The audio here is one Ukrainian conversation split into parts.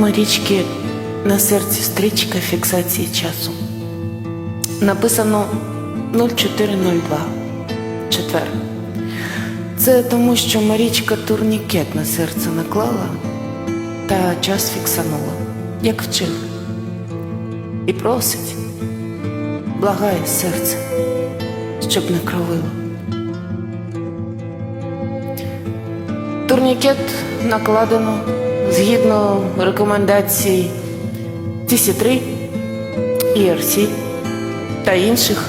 Марічки на серці стрічка фіксації часу. Написано 0402. Четвер. Це тому, що Марічка турнікет на серце наклала та час фіксанула, як вчив. І просить, благає серце, щоб не кровило. Турнікет накладено згідно рекомендацій TC3, ERC та інших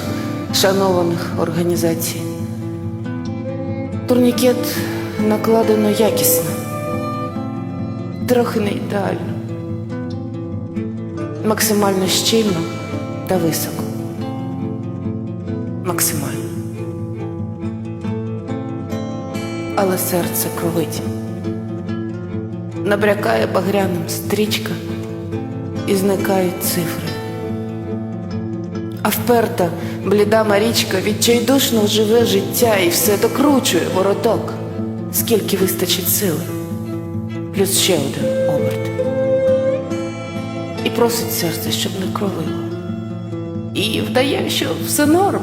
шанованих організацій. Турнікет накладено якісно, трохи не ідеально, максимально щільно та високо. Максимально. Але серце кровить. Набрякає багряним стрічка і зникають цифри. А вперта бліда Марічка відчайдушно живе життя і все докручує вороток, скільки вистачить сили, плюс ще один оберт. І просить серце, щоб не кровило. І вдає, що все норм,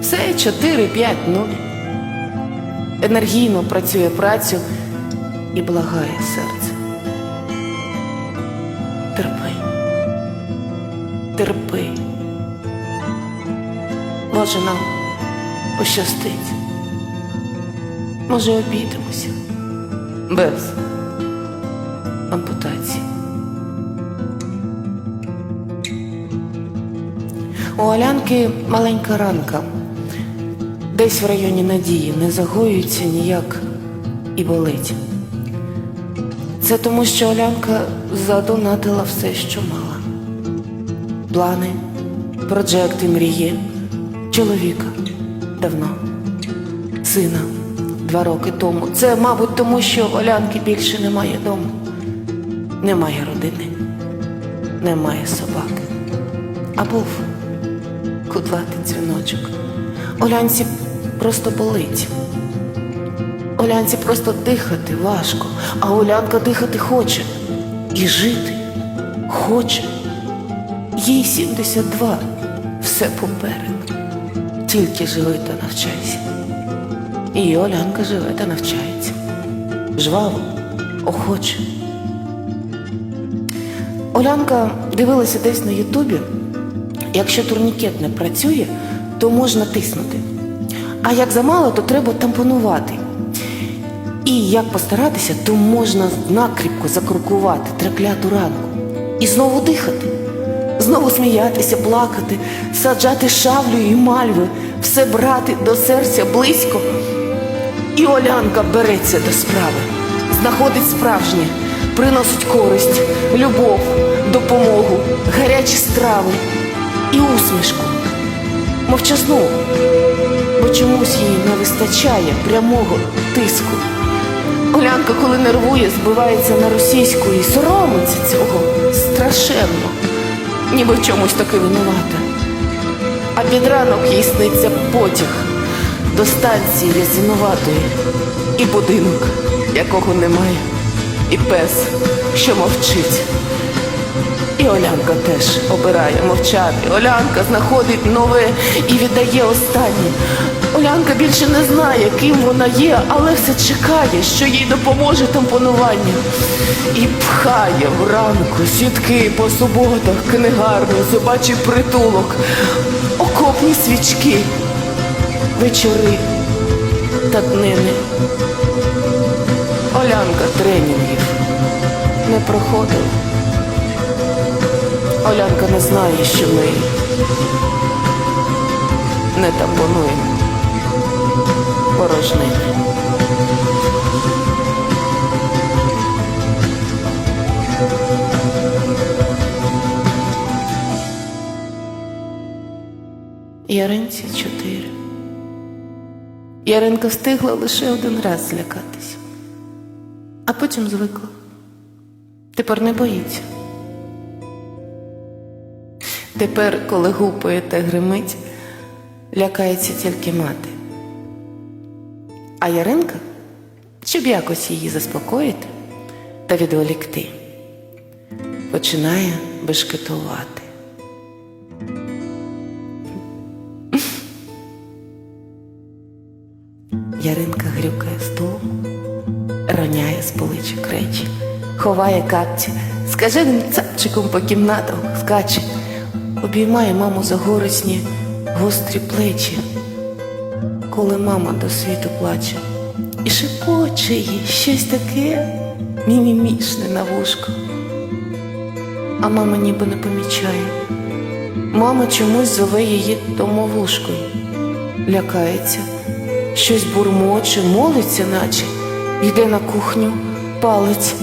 все 4-5-0. Енергійно працює працю і благає серце. Терпи. Може, нам пощастить. Може, обійдемося без ампутації. У Олянки маленька ранка. Десь в районі надії не загоюється ніяк і болить. Це тому, що Олянка задонатила все, що мала. Плани, проджекти, мрії, чоловіка давно, сина два роки тому. Це, мабуть, тому, що Олянки більше немає дому, немає родини, немає собаки. А був кудлатий дзвіночок. Олянці просто болить. Олянці просто дихати важко, а Олянка дихати хоче і жити хоче. Їй 72, все попереду. Тільки живи та навчайся. І Олянка живе та навчається. Жваво, охоче. Олянка дивилася десь на Ютубі. Якщо турнікет не працює, то можна тиснути. А як замало, то треба тампонувати. І як постаратися, то можна накріпко закрукувати трекляту ранку. І знову дихати, знову сміятися, плакати, саджати шавлю і мальви, все брати до серця близько. І Олянка береться до справи, знаходить справжнє, приносить користь, любов, допомогу, гарячі страви і усмішку. Мовчазну, бо чомусь їй не вистачає прямого тиску. Олянка, коли нервує, збивається на російську і соромиться цього страшенно, ніби в чомусь таки винувата. А під ранок їй сниться потяг до станції Ясиноватої і будинок, якого немає, і пес, що мовчить. Олянка теж обирає мовчати. Олянка знаходить нове і віддає останнє. Олянка більше не знає, ким вона є, але все чекає, що їй допоможе тампонування. І пхає вранку сітки по суботах, книгарню, собачий притулок, окопні свічки, вечори та днини. Олянка тренінгів не проходила. Олянка не знає, що ми не тампонуємо порожнини. Яринці чотири. Яринка встигла лише один раз злякатись, а потім звикла. Тепер не боїться. Тепер, коли гупає та гримить, лякається тільки мати. А Яринка, щоб якось її заспокоїти та відволікти, починає бешкетувати. Яринка грюкає столом, роняє з поличок речі, ховає капці, скаженим цапчиком по кімнатах скаче, обіймає маму за горисні гострі плечі, коли мама до світу плаче, і шепоче їй щось таке мімімішне на вушко. А мама ніби не помічає. Мама чомусь зове її домовушкою, лякається, щось бурмоче, молиться, наче, йде на кухню, палець,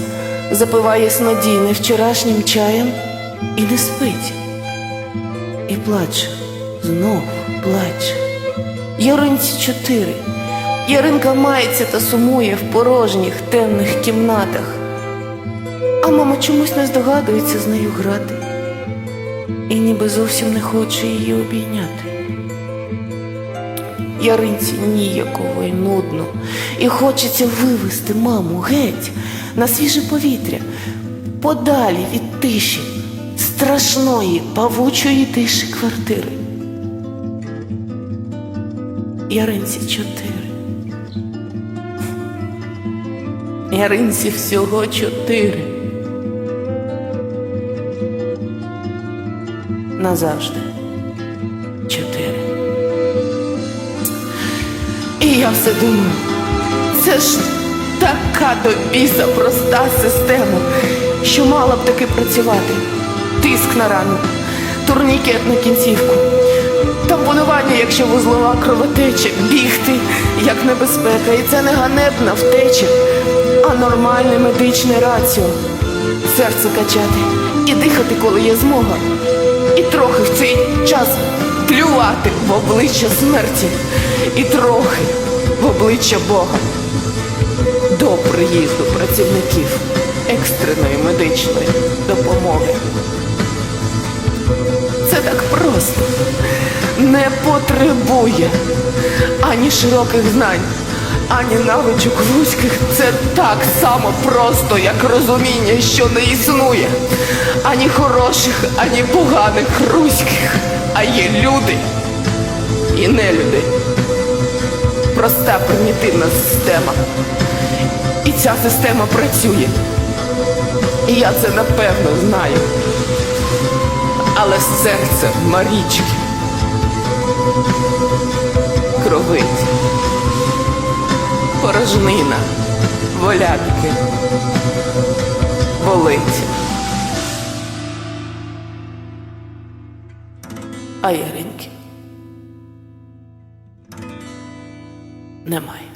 запиває снодійне вчорашнім чаєм і не спить. Плаче, знов плаче. Яринці чотири. Яринка мається та сумує в порожніх темних кімнатах. А мама чомусь не здогадується з нею грати і ніби зовсім не хоче її обійняти. Яринці ніяково й нудно, і хочеться вивести маму геть на свіже повітря, подалі від тиші, страшної павучої тиші квартири. Яринці чотири. Яринці всього чотири. Назавжди чотири. І я все думаю, це ж така до біса проста система, що мала б таки працювати. Тиск на рану, турнікет на кінцівку, тампонування, якщо вузлова кровотеча, бігти як небезпека. І це не ганебна втеча, а нормальне медичне раціо. Серце качати і дихати, коли є змога. І трохи в цей час плювати в обличчя смерті, і трохи в обличчя Бога. До приїзду працівників екстреної медичної допомоги. Це так просто не потребує ані широких знань, ані навичок вузьких. Це так само просто, як розуміння, що не існує. Ані хороших, ані поганих руських, а є люди і нелюди. Проста примітивна система. І ця система працює. І я це напевно знаю. Але серце Марічки кровить, порожнина, волятки, болить. А Яринки немає.